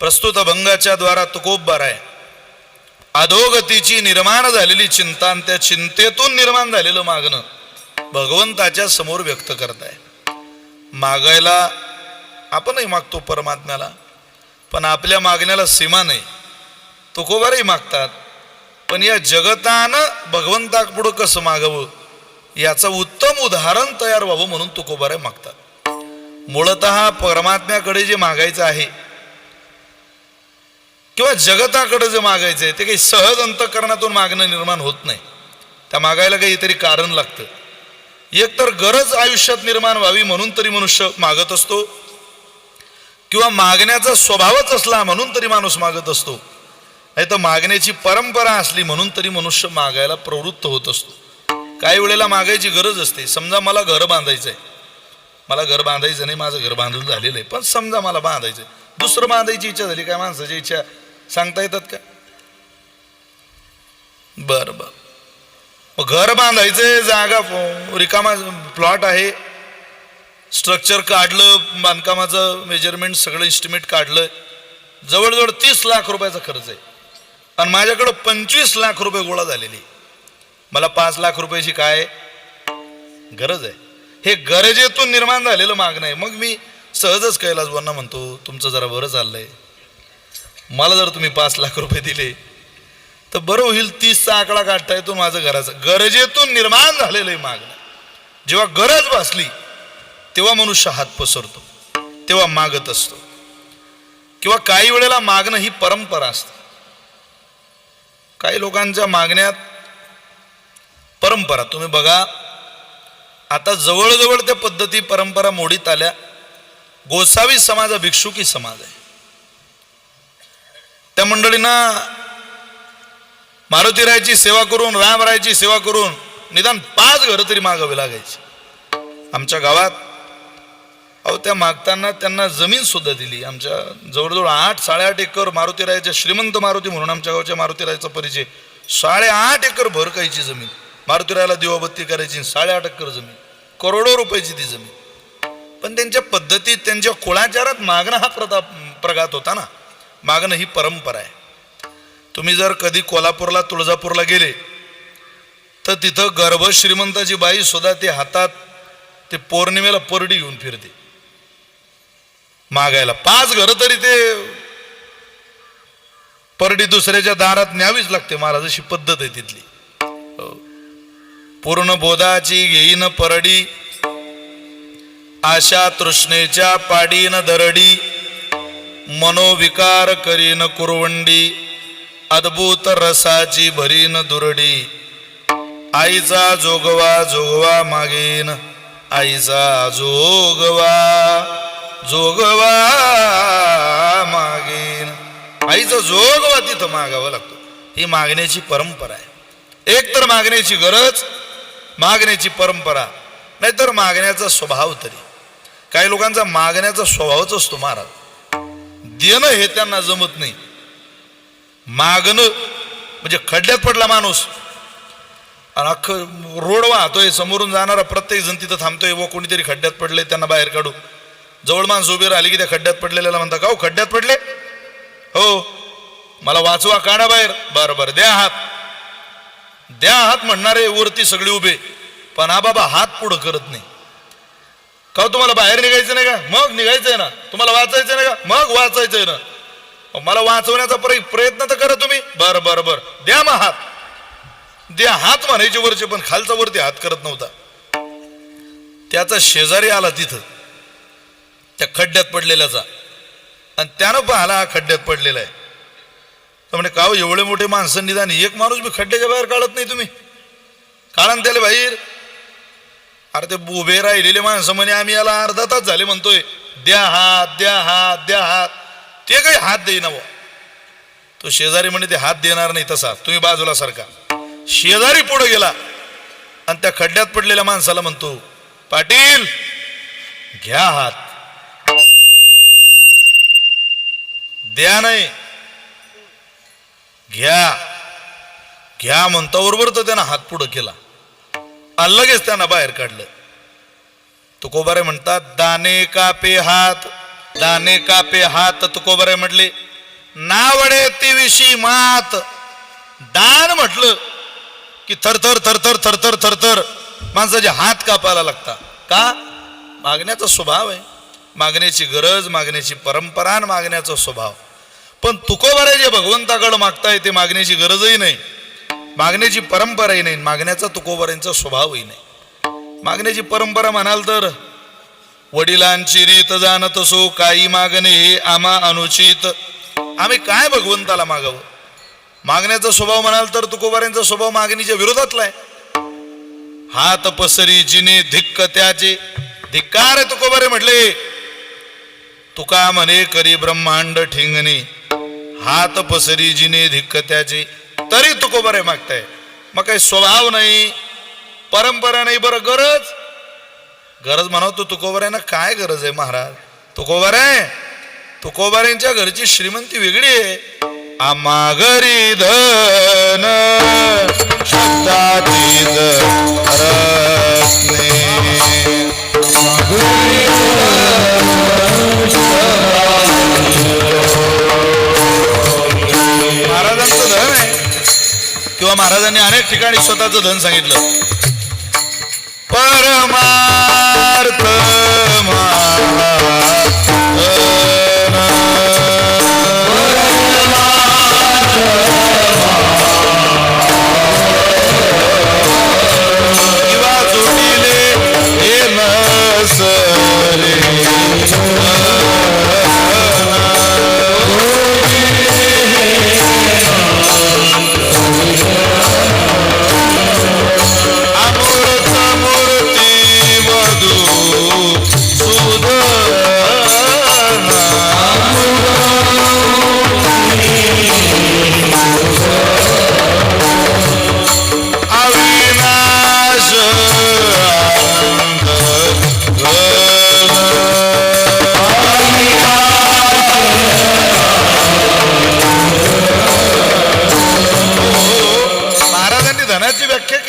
प्रस्तुत अभंगाच्या द्वारा तुकोबबार आहे. अधोगतीची निर्माण झालेली चिंता आणि त्या चिंतेतून निर्माण झालेलं मागणं भगवंताच्या समोर व्यक्त करताय. मागायला आपणही मागतो परमात्म्याला पण आपल्या मागण्याला सीमा नाही. तुकोबारही मागतात. पण या जगतानं भगवंतापुढं कसं मागावं याचं उत्तम उदाहरण तयार व्हावं म्हणून तुकोबारे मागतात. मूळत परमात्म्याकडे जे मागायचं आहे किंवा जगताकडे जे मागायचं आहे ते काही सहज अंतकरणातून मागणं निर्माण होत नाही. त्या मागायला काहीतरी कारण लागतं. एक तर गरज आयुष्यात निर्माण व्हावी म्हणून तरी मनुष्य मागत असतो. किंवा मागण्याचा स्वभावच असला म्हणून तरी माणूस मागत असतो. नाही तर मागण्याची परंपरा असली म्हणून तरी मनुष्य मागायला प्रवृत्त होत असतो. काही वेळेला मागायची गरज असते. समजा मला घर बांधायचं आहे मला घर बांधायचं नाही माझं घर बांधून झालेलं आहे. पण समजा मला बांधायचं आहे दुसरं बांधायची इच्छा झाली काय माणसाची इच्छा सांगता येतात का? बरं बरं. मग घर बांधायचं जागा रिकामा प्लॉट आहे. स्ट्रक्चर काढलं बांधकामाचं मेजरमेंट सगळं इस्टिमेट काढलं. जवळजवळ तीस लाख रुपयाचा खर्च आहे. आणि माझ्याकडं पंचवीस लाख रुपये गोळा झालेली. मला पाच लाख रुपयाची काय गरज आहे? हे गरजेतून निर्माण झालेलं मागणं आहे. मग मी सहजच कैलासवांना म्हणतो तुमचं जरा बरं चाललंय. मला जर तुम्ही पाच लाख रुपये दिले तर बरं होईल तीसचा आकडा काढता येतो माझं घराचं. गरजेतून निर्माण झालेलं आहे मागणं. जेव्हा गरज भासली तेव्हा मनुष्य हात पसरतो तेव्हा मागत असतो. किंवा काही वेळेला मागणं ही परंपरा असते. काही लोकांच्या मागण्यात परंपरा. तुम्ही बघा आता जवळजवळ त्या पद्धती परंपरा मोडीत आल्या. गोसावी समाज हा भिक्षुकी समाज आहे. त्या मंडळींना मारुतीरायाची सेवा करून रामरायाची सेवा करून निदान पाच घरं तरी मागावी लागायची. आमच्या गावात अहो त्या मागताना त्यांना जमीन सुद्धा दिली. आमच्या जवळजवळ आठ साडेआठ एकर मारुतीरायाच्या श्रीमंत मारुती म्हणून आमच्या गावच्या मारुतीरायाचा परिचय. साडेआठ एकर भरकायची जमीन. मारुतीरायाला दिवाबत्ती करायची साडेआठ एकर जमीन. करोडो रुपयाची ती जमीन. पण त्यांच्या पद्धतीत त्यांच्या कुळाचारात मागणं हा प्रताप प्रघात होता ना. मागणं ही परंपरा आहे. तुम्ही जर कधी कोल्हापूरला तुळजापूरला गेले तर तिथं गर्भ श्रीमंताची बाई सुद्धा ते हातात ते पौर्णिमेला परडी घेऊन फिरते. मागायला. पाच घर तरी ते परडी दुसऱ्याच्या दारात न्यावीच लागते महाराज अशी पद्धत आहे तिथली. हो. पूर्ण बोधाची घेईन परडी आशा तृष्णेच्या पाडीन दरडी मनोविकार करीन कुरवंडी अद्भुत रसाची भरीन दुरडी. आईचा जोगवा जोगवा मागेन आईचा जोगवा जोगवा मागेन. आईचा जोगवा तिथं मागावा लागतो. ही मागण्याची परंपरा आहे. एक तर मागण्याची गरज मागण्याची परंपरा नाहीतर मागण्याचा स्वभाव तरी. काही लोकांचा मागण्याचा स्वभावच असतो महाराज. देणं हे त्यांना जमत नाही. मागणं म्हणजे खड्ड्यात पडला माणूस. आणि अख्खं रोड वाहतोय समोरून जाणारा प्रत्येक जण तिथं थांबतोय व कोणीतरी खड्ड्यात पडले त्यांना बाहेर काढू. जवळ माणसं उभी राहिली की त्या खड्ड्यात पडलेल्याला म्हणता का हो खड्ड्यात पडले? हो. मला वाचवा काढा बाहेर. बरं बरं द्या हात. द्या हात म्हणणारे वरती सगळे उभे. पण हा बाबा हात पुढं करत नाही. का हो, तुम्हाला बाहेर निघायचं नाही का? मग निघायचंय ना. तुम्हाला वाचायचं नाही का? मग वाचायचंय ना. मला वाचवण्याचा प्रयत्न तर करा तुम्ही. बरं बरं बरं. द्या मग हात. द्या हात म्हणायचे वरचे पण खालचा वरती हात करत नव्हता. त्याचा शेजारी आला तिथं. त्या खड्ड्यात पडलेल्याचा. आणि त्यानं पाहिला हा खड्ड्यात पडलेला आहे. तर म्हणे का हो, एवढे मोठे माणसं निदान एक माणूस बी खड्ड्याच्या बाहेर काढत नाही तुम्ही? काढा त्याला बाहेर. अरे ते उभे राहिलेले माणसं म्हणे आम्ही याला अर्धा तास झाले म्हणतोय. द्या हात द्या हात द्या हात. ते काही हात देईना बुवा. तो शेजारी म्हणे ते हात देणार नाही तसा तुम्ही बाजूला सारखा शेजारी पुढे गेला आणि त्या खड्ड्यात पडलेल्या माणसाला म्हणतो पाटील घ्या हात. द्या नाही. घ्या. घ्या म्हणता बरोबर तर त्यानं हात पुढं केला. लगेच त्यांना बाहेर काढलं. तुकोबारे म्हणतात दाने कापे हात दाने कापे हात. तुकोबारे म्हटले नावडे ती मात. दान म्हटलं की थरथर थरथर थरथर थरथर माणसाचे हात कापायला लागतात. का? मागण्याचा स्वभाव आहे. मागण्याची गरज मागण्याची परंपरा मागण्याचा स्वभाव. पण तुकोबारे जे भगवंताकडे मागताय ते मागण्याची गरजही नाही. मागण्याची परंपराही नाही मागण्याचा तुकोबऱ्यांचा स्वभावही नाही. मागण्याची परंपरा म्हणाल तर वडिलांची रीत जाणत असो काही मागणे हे आम्हा अनुचित. आम्ही काय भगवंताला मागावं? मागण्याचा स्वभाव म्हणाल तर तुकोबाऱ्यांचा स्वभाव मागणीच्या विरोधातला आहे. हात पसरी जिने धिक्क त्याचे. धिक्कार तुकोबारे म्हटले. तुका म्हणे करी ब्रह्मांड ठिंगणे. हात पसरी जिने धिक्क त्याचे. तरी तुकोबारे मागताय. मग काही स्वभाव नाही परंपरा नाही बरं गरज? गरज म्हणावं तू काय गरज आहे महाराज? तुकोबरे तुकोबऱ्यांच्या घरची श्रीमंती वेगळी आहे. आम्हा घरी धन महाराजांनी अनेक ठिकाणी स्वतःचं धन सांगितलं. परमार्थ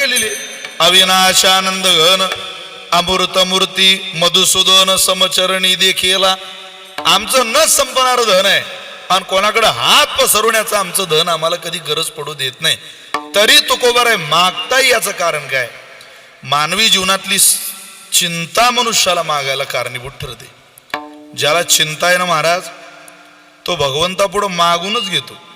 केलेली आहे. अविनाशानंद घन अमृत मूर्ती मधुसूदन समचरणी देखीला. आमचं न संपणार धन आहे. आणि कोणाकडे हात पसरवण्याचं आमचं धन आम्हाला कधी गरज पडू देत नाही. तरी तुकोबर आहे मागताही याचं कारण काय? मानवी जीवनातली चिंता मनुष्याला मागायला कारणीभूत ठरते. ज्याला चिंता आहे ना महाराज तो भगवंतापुढं मागूनच घेतो.